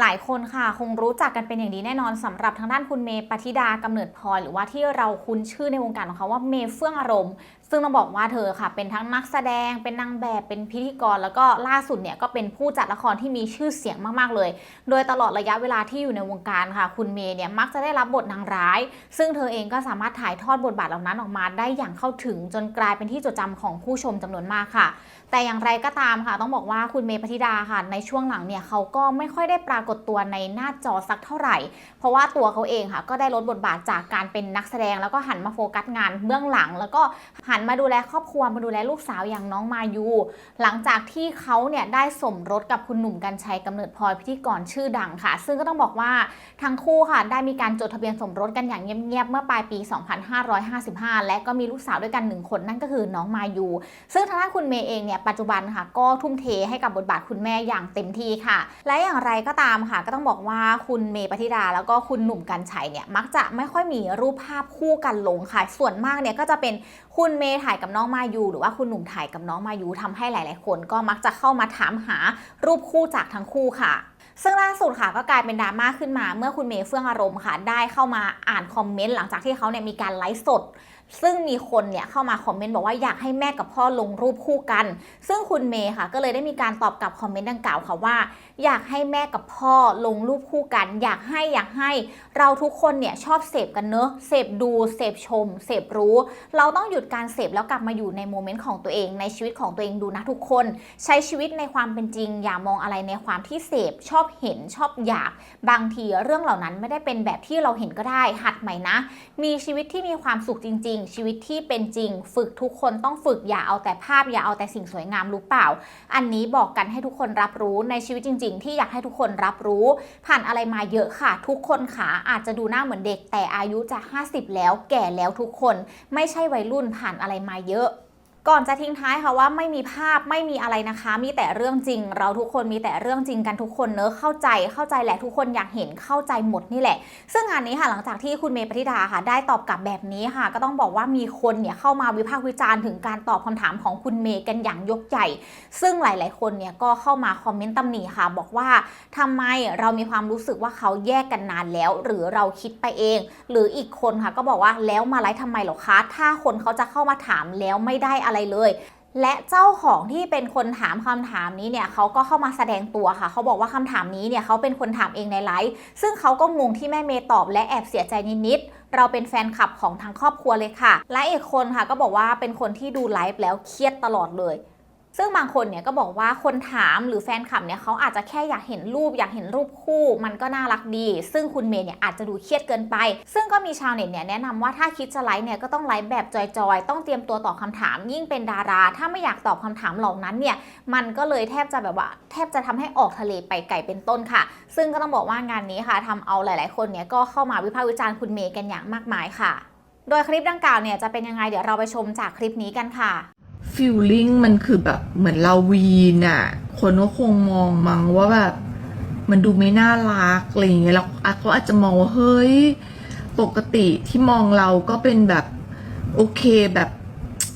หลายคนค่ะคงรู้จักกันเป็นอย่างดีแน่นอนสำหรับทางด้านคุณเมย์ปฏิดากำเนิดพลอยหรือว่าที่เราคุ้นชื่อในวงการของเขาว่าเมย์เฟื่องอารมณ์ ซึ่งต้องบอกว่าเธอค่ะ เป็นทั้งนักแสดง เป็นนางแบบ เป็นพิธีกร แล้วก็ล่าสุดเนี่ยก็เป็นผู้จัดละครที่มีชื่อเสียงมากๆเลย โดยตลอดระยะเวลาที่อยู่ในวงการค่ะ คุณเมย์เนี่ยมักจะได้รับบทนางร้าย ซึ่งเธอเองก็สามารถถ่ายทอดบทบาทเหล่านั้นออกมาได้อย่างเข้าถึงจนกลายเป็นที่จดจำของผู้ชมจำนวนมากค่ะ แต่อย่างไรก็ตามค่ะ ต้องบอกว่าคุณเมย์ปฏิดาค่ะ ในช่วงหลังเนี่ยเขาก็ไม่ค่อยได้ปรากฏตัวในหน้าจอสักเท่าไหร่ เพราะว่าตัวเขาเองค่ะ ก็ได้ลดบทบาทจากการเป็นนักแสดง แล้วก็หันมาโฟกัสงานเบื้องหลัง แล้วก็หันมาดูแลครอบครัวมาดูแลลูกสาวอย่างน้องมายู หลังจากที่เขาเนี่ยได้สมรสกับคุณหนุ่มกัญชัยกำเนิดพลอยพิธีกรชื่อดังค่ะ ซึ่งก็ต้องบอกว่าทั้งคู่ค่ะได้มีการจดทะเบียนสมรสกันอย่างเงียบๆเมื่อปลายปี 2555 และก็มีลูกสาวด้วยกันหนึ่งคนนั่นก็คือน้องมายู ซึ่งทางด้านคุณเมย์เองเนี่ยปัจจุบันค่ะก็ทุ่มเทให้กับบทบาทคุณแม่อย่างเต็มที่ค่ะ และอย่างไรก็ตามค่ะ ก็ต้องบอกว่าคุณเมย์ปฏิดา แล้วก็คุณหนุ่มกัญชัยเนี่ยมักจะไม่ค่อยมีรูปภาพคู่กันลงค่ะ ส่วนมากเนี่ยก็จะเป็นคุณเมย์ถ่ายกับน้องมายูหรือว่าคุณหนุ่มถ่ายกับน้องมายูทำให้หลาย ๆ คนก็มักจะเข้ามาถามหารูปคู่จากทั้งคู่ค่ะซึ่งล่าสุดค่ะก็กลายเป็นดราม่าขึ้นมาเมื่อคุณเมย์เฟื่องอารมณ์ค่ะ ได้เข้ามาอ่านคอมเมนต์หลังจากที่เขาเนี่ยมีการไลฟ์สด ซึ่งมีคนเนี่ยเข้ามาคอมเมนต์บอกว่าอยากให้แม่กับพ่อลงรูปคู่กัน ซึ่งคุณเมย์ค่ะ ก็เลยได้มีการตอบกลับคอมเมนต์ดังกล่าวค่ะว่า อยากให้แม่กับพ่อลงรูปคู่กัน อยากให้อยากให้เราทุกคนเนี่ยชอบเสพกันเนอะเสพดูเสพชมเสพรู้ เราต้องหยุดการเสพแล้วกลับมาอยู่ในโมเมนต์ของตัวเองในชีวิตของตัวเองดูนะทุกคน ใช้ชีวิตในความเป็นจริง อย่ามองอะไรในความที่เสพชอบเห็นชอบอยาก บางทีเรื่องเหล่านั้นไม่ได้เป็นแบบที่เราเห็นก็ได้หัดใหม่นะ มีชีวิตที่มีความสุขจริงง ชีวิตที่เป็นจริง ฝึกทุกคนต้องฝึกอย่าเอาแต่ภาพอย่าเอาแต่สิ่งสวยงามรู้เปล่า อันนี้บอกกันให้ทุกคนรับรู้ในชีวิตจริง ๆ ที่อยากให้ทุกคนรับรู้ ผ่านอะไรมาเยอะค่ะ ทุกคนขาอาจจะดูหน้าเหมือนเด็ก แต่อายุจะ 50 แล้วแก่แล้วทุกคน ไม่ใช่วัยรุ่นผ่านอะไรมาเยอะ ก่อนจะทิ้งท้ายค่ะว่าไม่มีภาพไม่มีอะไรนะคะ มีแต่เรื่องจริง เราทุกคนมีแต่เรื่องจริงกันทุกคนเนอะเข้าใจเข้าใจแหละทุกคนอยากเห็นเข้าใจหมดนี่แหละ ซึ่งงานนี้ค่ะหลังจากที่คุณเมย์ปฏิดาค่ะ ได้ตอบกลับแบบนี้ค่ะ ก็ต้องบอกว่ามีคนเนี่ยเข้ามาวิพากษ์วิจารณ์ถึงการตอบคำถามของคุณเมย์กันอย่างยกใหญ่ ซึ่งหลาย ๆ คนเนี่ยก็เข้ามาคอมเมนต์ตำหนิค่ะ บอกว่าทำไมเรามีความรู้สึกว่าเขาแยกกันนานแล้ว หรือเราคิดไปเอง หรืออีกคนค่ะ ก็บอกว่าแล้วมาไลฟ์ทำไมหรอคะถ้าคนเขาจะเข้ามาถามแล้วไม่ได้อะไรเลย และเจ้าของที่เป็นคนถามคำถามนี้เนี่ยเขาก็เข้ามาแสดงตัวค่ะเขาบอกว่าคำถามนี้เนี่ยเขาเป็นคนถามเองในไลฟ์ซึ่งเขาก็งงที่แม่เมย์ตอบและแอบเสียใจนิดๆเราเป็นแฟนคลับของทั้งครอบครัวเลยค่ะ และอีกคนค่ะก็บอกว่าเป็นคนที่ดูไลฟ์แล้วเครียดตลอดเลย ซึ่งบางคนเนี่ยก็บอกว่าคนถามหรือแฟนคลับเนี่ยเขาอาจจะแค่อยากเห็นรูปอยากเห็นรูปคู่ มันก็น่ารักดี ซึ่งคุณเมย์เนี่ยอาจจะดูเครียดเกินไป ซึ่งก็มีชาวเน็ตเนี่ยแนะนำว่าถ้าคิดจะไลฟ์เนี่ยก็ต้องไลฟ์แบบจอยๆ ต้องเตรียมตัวตอบคำถาม ยิ่งเป็นดารา ถ้าไม่อยากตอบคำถามเหล่านั้นเนี่ยมันก็เลยแทบจะแบบว่าแทบจะทำให้ออกทะเลไปไก่เป็นต้นค่ะ ซึ่งก็ต้องบอกว่างานนี้ค่ะทำเอาหลาย ๆ คนเนี่ยก็เข้ามาวิพากษ์วิจารณ์คุณเมย์กันอย่างมากมายค่ะ โดยคลิปดังกล่าวเนี่ยจะเป็นยังไงเดี๋ยวเราไปชมจากคลิปนี้กันค่ะ ฟิลลิ่งมันคือแบบเหมือนเราวีนอะคนก็คงมองมั้งว่าแบบมันดูไม่น่ารักอะไรอย่างเงี้ยแล้วอะเขาอาจจะมองว่าเฮ้ยปกติที่มองเราก็เป็นแบบโอเคแบบ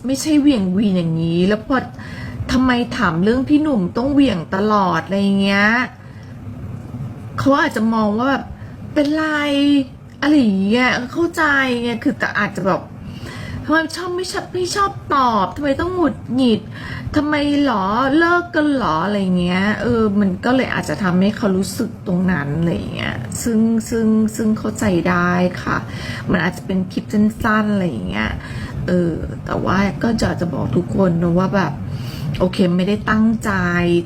ไม่ใช่เหวี่ยงวีนอย่างนี้ แล้วพอทำไมถามเรื่องพี่หนุ่มต้องเหวี่ยงตลอดอะไรเงี้ยเขาอาจจะมองว่าแบบเป็นไรอะไรอย่างเงี้ยเข้าใจไงคือแต่อาจจะแบบ ทำไมชอบไม่ชอบไม่ชอบตอบทำไมต้องหงุดหงิดทำไมหรอเลิกกันหรออะไรเงี้ย เออ มันก็เลยอาจจะทำให้เขารู้สึกตรงนั้นอะไรเงี้ย ซึ่งซึ่งซึ่งเข้าใจได้ค่ะ มันอาจจะเป็นคลิปสั้นๆอะไรเงี้ย เออ แต่ว่าก็จะจะบอกทุกคนนะว่าแบบโอเคไม่ได้ตั้งใจ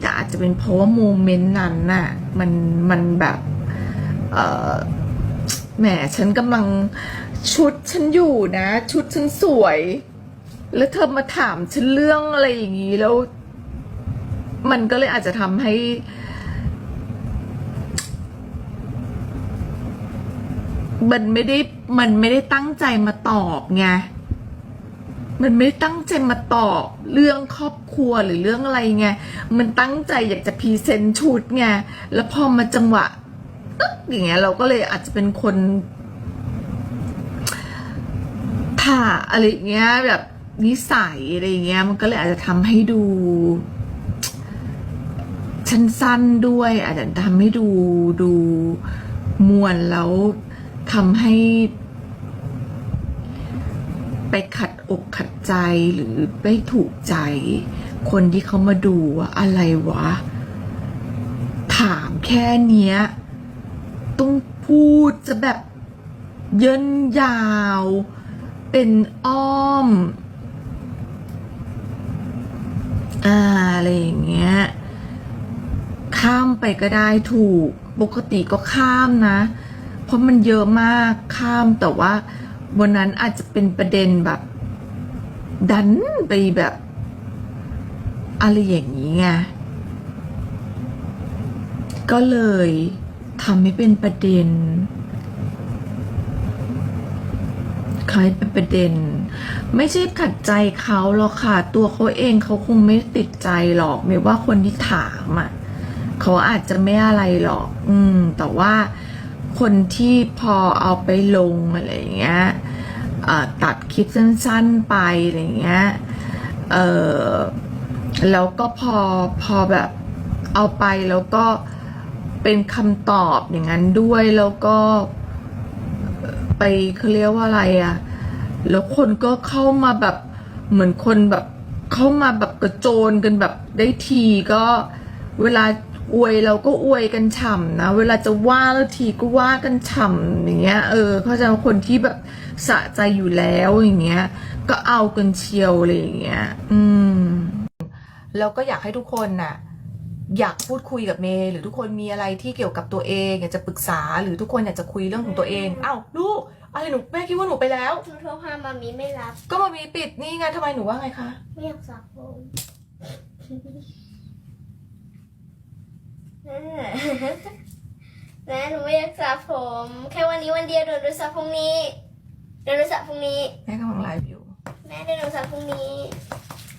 แต่อาจจะเป็นเพราะว่าโมเมนต์นั้นน่ะ มันมันแบบ เออแหมฉันกำลัง ชุดฉันอยู่นะ ชุดฉันสวย แล้วเธอมาถามฉันเรื่องอะไรอย่างนี้แล้ว มันก็เลยอาจจะทำให้ มันไม่ได้มันไม่ได้ตั้งใจมาตอบไงมันไม่ตั้งใจมาตอบเรื่องครอบครัวหรือเรื่องอะไรไง มันตั้งใจอยากจะพรีเซนต์ชุดไง แล้วพอมาจังหวะอย่างเงี้ยเราก็เลยอาจจะเป็นคน ถ่าอะไรเงี้ยแบบนิสัยอะไรเงี้ย มันก็เลยอาจจะทำให้ดูชั้นสั้นด้วย อาจจะทำให้ดูดูมวลแล้วทำให้ ไปขัดอกขัดใจหรือไม่ถูกใจ คนที่เขามาดูว่าอะไรวะ ถามแค่เนี้ย ต้องพูดจะแบบเยินยาว เป็นอ้อม อ่า อะไรอย่างเงี้ย ข้ามไปก็ได้ถูก ปกติก็ข้ามนะ เพราะมันเยอะมากข้ามแต่ว่าวันนั้นอาจจะเป็นประเด็นแบบ ดันไปแบบ อะไรอย่างนี้ไง ก็เลยทำให้เป็นประเด็นค ล้ายเป็นประเด็น ไม่ใช่ขัดใจเขาหรอกค่ะ ตัวเขาเองเขาคงไม่ติดใจหรอกไม่ว่าคนที่ถามอะเขาอาจจะไม่อะไรหรอก อืม แต่ว่าคนที่พอเอาไปลงอะไรอย่างเงี้ยตัดคลิปสั้นๆไปอะไรอย่างเงี้ยเออแล้วก็พอพอแบบเอาไปแล้วก็เป็นคำตอบอย่างนั้นด้วยแล้วก็ ไปเขาเรียกว่าอะไรอะแล้วคนก็เข้ามาแบบเหมือนคนแบบเข้ามาแบบกระโจนกันแบบได้ทีก็เวลาอวยเราก็อวยกันฉ่ำนะ เวลาจะว่าแล้วทีก็ว่ากันฉ่ำอย่างเงี้ย เออเขาใจะคนที่แบบสะใจอยู่แล้วอย่างเงี้ย ก็เอากันเชียวอะไรอย่างเงี้ย อืม แล้วก็อยากให้ทุกคนน่ะ อยากพูดคุยกับเมย์หรือทุกคนมีอะไรที่เกี่ยวกับตัวเองอยากจะปรึกษาหรือทุกคนอยากจะคุยเรื่องของตัวเองอ้าวลูกอะไรหนูแม่คิดว่าหนูไปแล้วหนูโทรหามามีไม่รับ ก็มามีปิดนี่ไงทำไมหนูว่าไงคะไม่อยากสระผมแม่แม่หนูไม่อยากสระผม แค่วันนี้วันเดียวเดี๋ยวหนูสระพรุ่งนี้เดี๋ยวหนูสระพรุ่งนี้ แม่กำลังไลฟ์อยู่ แม่เดี๋ยวหนูสระพรุ่งนี้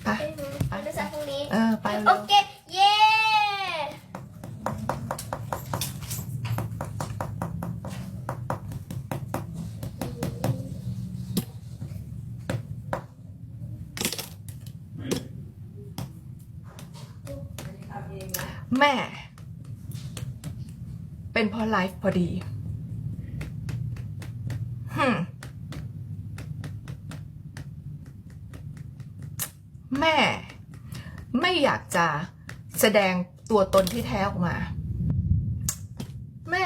ไปได้ไหมเดี๋ยวหนูสระพรุ่งนี้ เออไปโอเร็วเค เย้ แม่ เป็นพอไลฟ์พอดีฮึแม่ ไม่อยากจะแสดงตัวตนที่แท้ออกมา แม่